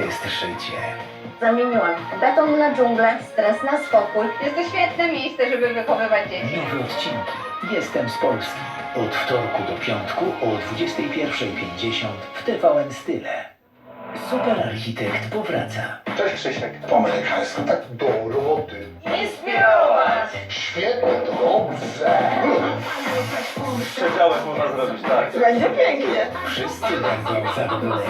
Jest życie. Zamieniłam beton na dżunglę, stres na spokój. Jest to świetne miejsce, żeby wychowywać dzieci. Nowe odcinki. Jestem z Polski. Od wtorku do piątku o 21.50 w TVN Style. Super architekt powraca. Cześć Krzysiek. Po amerykańsku, tak do roboty. Inspirować! Świetnie, dobrze. Przedziałek można zrobić, tak. Będzie pięknie. Wszyscy będą zadowoleni.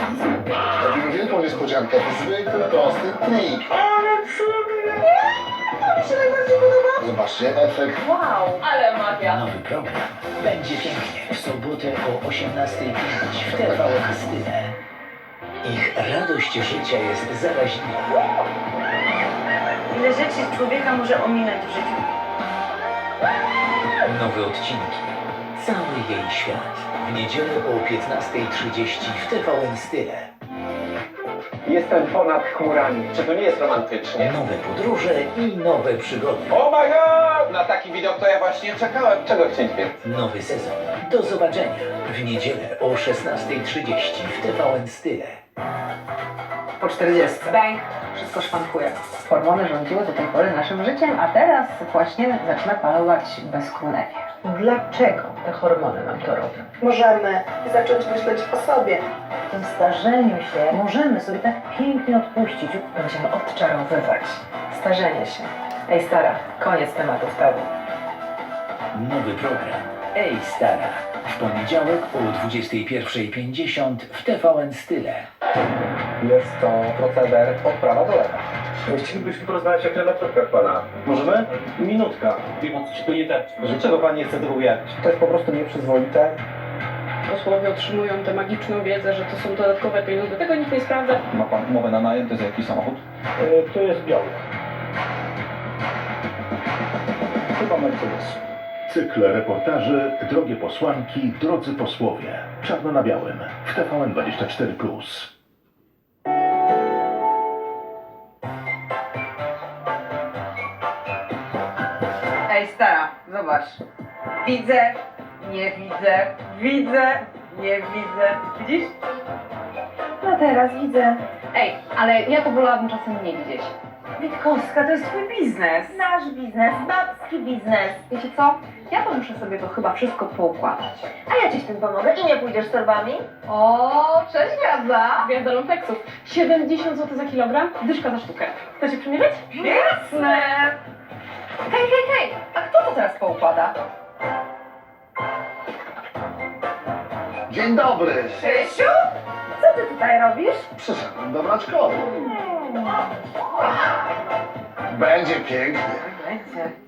Robimy wielką niespodziankę. Zwykły, prosty trik. To mi się najbardziej podoba. Zobaczcie efekt. Wow. Ale magia. Nowy program. Będzie pięknie. W sobotę o 18.05 w TVN Style. Ich radość życia jest zaraźliwa. Ile rzeczy człowieka może ominąć w życiu. Nowe odcinki. Cały jej świat. W niedzielę o 15.30 w TVN Style. Jestem ponad chmurami. Czy to nie jest romantycznie? Nowe podróże i nowe przygody. Oh my god! Na taki widok to ja właśnie czekałem. Czego chcieć więcej? Nowy sezon. Do zobaczenia w niedzielę o 16.30 w TVN Style. po 40. Bang. Wszystko szwankuje. Hormony rządziły do tej pory naszym życiem, a teraz właśnie zaczyna panować bezkrólewie. Dlaczego te hormony nam to robią? Możemy zacząć myśleć o sobie. W tym starzeniu się możemy sobie tak pięknie odpuścić. Będziemy odczarowywać. Starzenie się. Ej stara, koniec tematów tabu. Nowy program. Ej stara. W poniedziałek o 21.50 w TVN Style. Jest to proceder od prawa do lewa. Chcielibyśmy porozmawiać o kilometrówkach pana. Możemy? Minutka. Wiem, o co ci tu nie dać. Dlaczego pan nie chce tego ujawnić? To jest po prostu nieprzyzwoite. posłowie otrzymują tę magiczną wiedzę, że to są dodatkowe pieniądze. Tego nikt nie sprawdza. Ma pan umowę na najem, to jest jakiś samochód? to jest biały. Chyba Mercedes. Cykl reportaży Drogie posłanki, drodzy posłowie. Czarno na białym w TVN24. Ej, stara, zobacz. Widzę, nie widzę, widzę, nie widzę. Widzisz? No teraz widzę. Ej, ale ja to wolałabym czasem nie widzieć. Witkowska, to jest twój biznes. Nasz biznes, babski biznes. Wiecie co? Ja to muszę sobie to chyba wszystko poukładać. A ja ci w tym pomogę i nie pójdziesz z torbami? O, cześć Gwiazda! Gwiazda lumpeksów. 70 zł za kilogram, dyszka za sztukę. Chcecie przymierzyć? Jasne! Poukłada? Dzień dobry. Krzysiu? Co ty tutaj robisz? Przyszedłem dobrać kody. Będzie pięknie. Będzie.